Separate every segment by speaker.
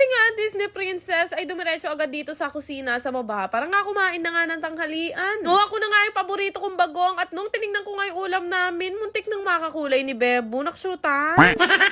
Speaker 1: kasi nga Disney princess ay dumiretso agad dito sa kusina sa baba. Parang nga kumain na nga ng tanghalian. No, ako na nga yung paborito kong bagong at nung tinignan ko nga yung ulam namin, muntik nang makakulay ni Bebo. Naksyutan.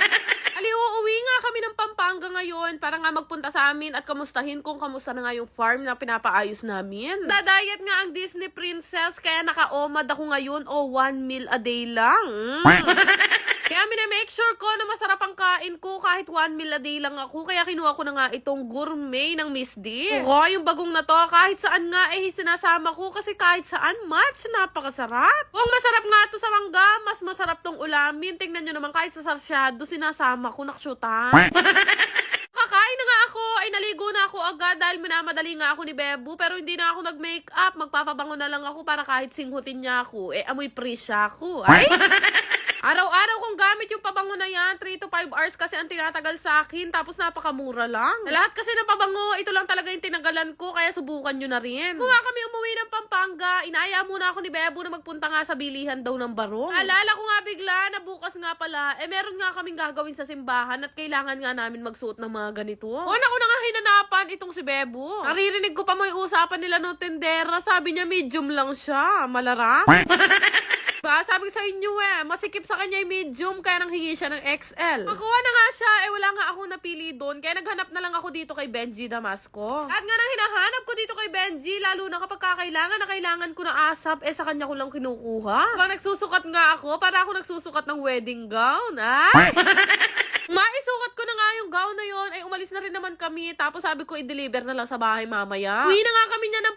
Speaker 1: Ali, uuwi nga kami ng Pampanga ngayon para nga magpunta sa amin at kamustahin kung kamusta na nga yung farm na pinapaayos namin. Dadayat nga ang Disney princess kaya naka-omad ako ngayon o one meal a day lang. Mm. Kaya make sure ko na masarap ang kain ko kahit one meal a day lang ako. Kaya kinuha ko na nga itong gourmet ng Miss D. Oo, yung bagong na to, kahit saan nga eh sinasama ko kasi kahit saan match, napakasarap. Kung masarap nga to sa mangga, mas masarap tong ulamin. Tingnan nyo naman kahit sa sarsyado, sinasama ko naksyutan. Kakain na nga ako, ay naligo na ako agad dahil minamadali nga ako ni Bebu pero hindi na ako nag-makeup. Magpapabango na lang ako para kahit singhutin niya ako. Eh, amoy prisya ako. Ay! Araw-araw kong gamit yung pabango na yan. 3 to 5 hours kasi ang tinatagal sa akin. Tapos napakamura lang. Lahat kasi ng pabango, ito lang talaga yung tinagalan ko. Kaya subukan nyo na rin. Kung nga kami umuwi ng Pampanga, inaya muna ako ni Bebo na magpunta nga sa bilihan daw ng barong. Alala ko nga bigla na bukas nga pala, eh meron nga kaming gagawin sa simbahan at kailangan nga namin magsuot ng mga ganito. O, una ko na nga hinanapan itong si Bebo. Naririnig ko pa mo usapan nila ng tendera. Sabi niya medium lang siya. Malarap. Ba, sabi ko sa inyo eh, masikip sa kanya yung medium, kaya nang hingi siya ng XL. Nakuha na nga siya, eh wala nga akong napili doon, kaya naghanap na lang ako dito kay Benji Damasco. At nga nang hinahanap ko dito kay Benji, lalo na kapag kakailangan na kailangan ko ng asap, eh sa kanya ko lang kinukuha. Kapag nagsusukat nga ako, para ako nagsusukat ng wedding gown, ah? Maisukat ko na nga yung gown na yon ay umalis na rin naman kami. Tapos sabi ko, i-deliver na lang sa bahay mamaya. Uwi na nga kami niya ng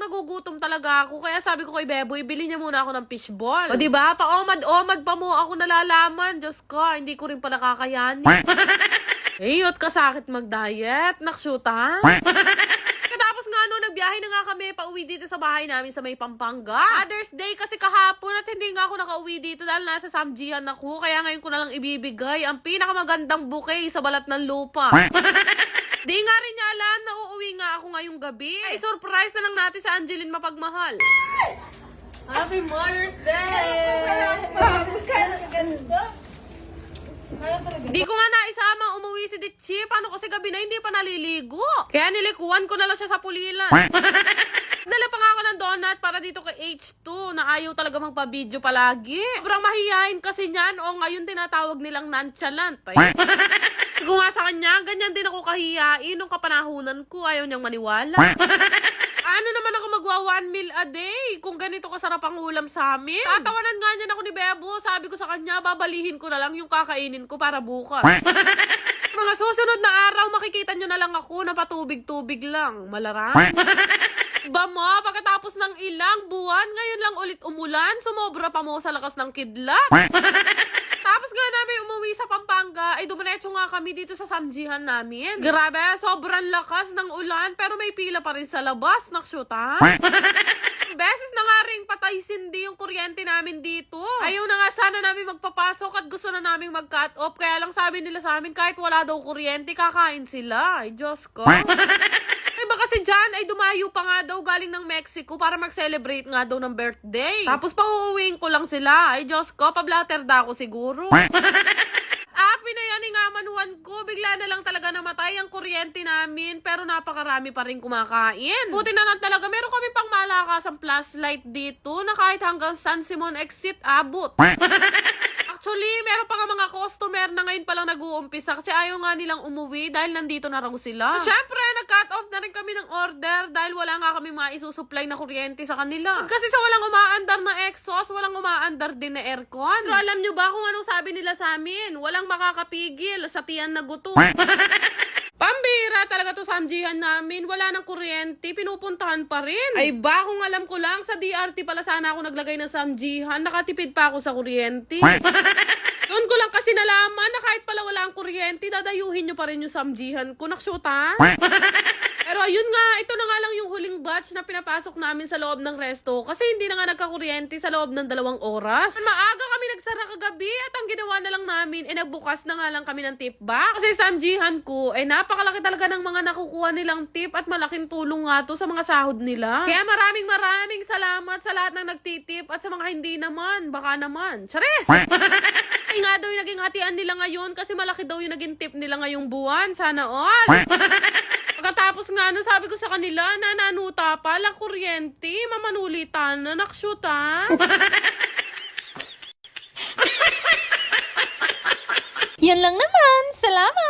Speaker 1: nagugutom talaga ako. Kaya sabi ko kay Bebo, ibili niya muna ako ng fishball. O diba, pa-omad-omad pa mo ako nalalaman. Diyos ko, hindi ko rin pala kakayanin. Eh, yut kasakit mag-diet. Naksyuta. Katapos nga no, nagbiyahe na nga kami pauwi dito sa bahay namin sa may Pampanga. Mother's Day kasi kahapon at hindi nga ako nakauwi dito dahil nasa Samjihan ako. Kaya ngayon ko na lang ibibigay ang pinakamagandang bouquet sa balat ng lupa. Di nga rin niya alam na uuwi nga ako ngayong gabi. Ay, surprise na lang natin sa Angeline Mapagmahal. Happy Mother's Day! Di ko nga naisama umuwi si Ditchi. Paano kasi gabi na hindi pa naliligo? Kaya nilikuan ko na lang siya sa pulilan. Dala pa nga ako ng donut para dito kay H2 na ayaw talaga magpa-video palagi. Sobrang mahihain kasi niyan o ngayon tinatawag nilang nonchalant. Ay. Kung nga sa kanya, ganyan din ako kahiyain nung kapanahunan ko. Ayaw niyang maniwala. Ano naman ako magwa one meal a day kung ganito kasarap ang ulam sa amin? Tatawanan nga niyan ako ni Bebo. Sabi ko sa kanya, babalihin ko na lang yung kakainin ko para bukas. Mga susunod na araw, makikita nyo na lang ako na patubig-tubig lang. Malaran. Ba mo, pagkatapos ng ilang buwan, ngayon lang ulit umulan, sumobra pa mo sa lakas ng kidlat. Namin umuwi sa Pampanga, ay dumiretso nga kami dito sa Samjihan namin. Grabe, sobrang lakas ng ulan, pero may pila pa rin sa labas. Naksyuta. Beses na nga rin patay sindi yung kuryente namin dito. Ayaw na nga sana namin magpapasok at gusto na namin mag-cut off. Kaya lang sabi nila sa amin, kahit wala daw kuryente, kakain sila. Ay, Diyos ko. Ay, baka si John ay dumayo pa nga daw galing ng Mexico para mag-celebrate nga daw ng birthday. Tapos pa uuwiin ko lang sila. Ay, Diyos ko, pablatter da ako siguro. Ah, pinayaning nga manuan ko. Bigla na lang talaga namatay ang kuryente namin. Pero napakarami pa rin kumakain. Buti na lang talaga. Meron kami pang malakasang flashlight dito na kahit hanggang San Simon exit abot. Actually, meron pa nga mga customer na ngayon palang nag-uumpisa kasi ayaw nga nilang umuwi dahil nandito na raw sila. Siyempre, nag-cut off na rin kami ng order dahil wala nga kami mga isusupply na kuryente sa kanila. At kasi sa walang umaandar na exhaust, walang umaandar din na aircon. Pero alam nyo ba kung anong sabi nila sa amin? Walang makakapigil sa tiyan na gutom. Pambira talaga to samjihan namin. Wala nang kuryente. Pinupuntahan pa rin. Ay ba, kung alam ko lang, sa DRT pala sana ako naglagay ng samjihan. Nakatipid pa ako sa kuryente. Doon ko lang kasi nalaman na kahit pala wala ang kuryente, dadayuhin nyo pa rin yung samjihan ko. Naksyuta. Pero ayun nga, ito na nga lang yung huling batch na pinapasok namin sa loob ng resto kasi hindi na nga nagkakuryente sa loob ng dalawang oras. Maaga kami nagsara kagabi at ang ginawa na lang namin, eh nagbukas na nga lang kami ng tip box. Kasi samjihan ko, eh napakalaki talaga ng mga nakukuha nilang tip at malaking tulong nga to sa mga sahod nila. Kaya maraming maraming salamat sa lahat ng nagtitip at sa mga hindi naman, baka naman. Chares! Ay nga daw yung naging hatian nila ngayon kasi malaki daw yung naging tip nila ngayong buwan. Sana all. Pagkatapos nga, no, sabi ko sa kanila, nananuta pa, lang kuryente, mamanulitan na, nakshoot ha.
Speaker 2: Yan lang naman. Salamat!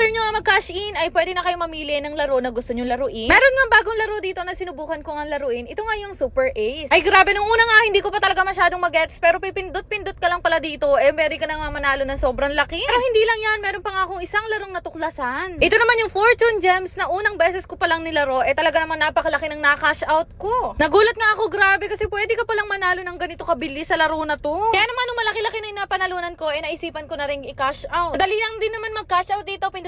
Speaker 2: After nyo nga mag-cash in, ay pwede na kayo mamili ng laro na gusto nyo laruin. Meron nga bagong laro dito na sinubukan ko nga laruin. Ito nga yung Super Ace. Ay grabe, nung una nga hindi ko pa talaga masyadong mag-gets. Pero pipindot-pindot ka lang pala dito. Eh, pwede ka na nga manalo ng sobrang laki. Pero hindi lang yan, meron pa nga akong isang larong natuklasan. Ito naman yung Fortune Gems na unang beses ko palang nilaro. Eh talaga naman napakalaki ng na-cash out ko. Nagulat nga ako, grabe, kasi pwede ka palang manalo ng ganito kabili sa laro na to. Kaya naman nung malaki-laki na yung napanalunan ko, eh naisipan ko na rin i-cash out. Madali lang din naman mag-cash out dito.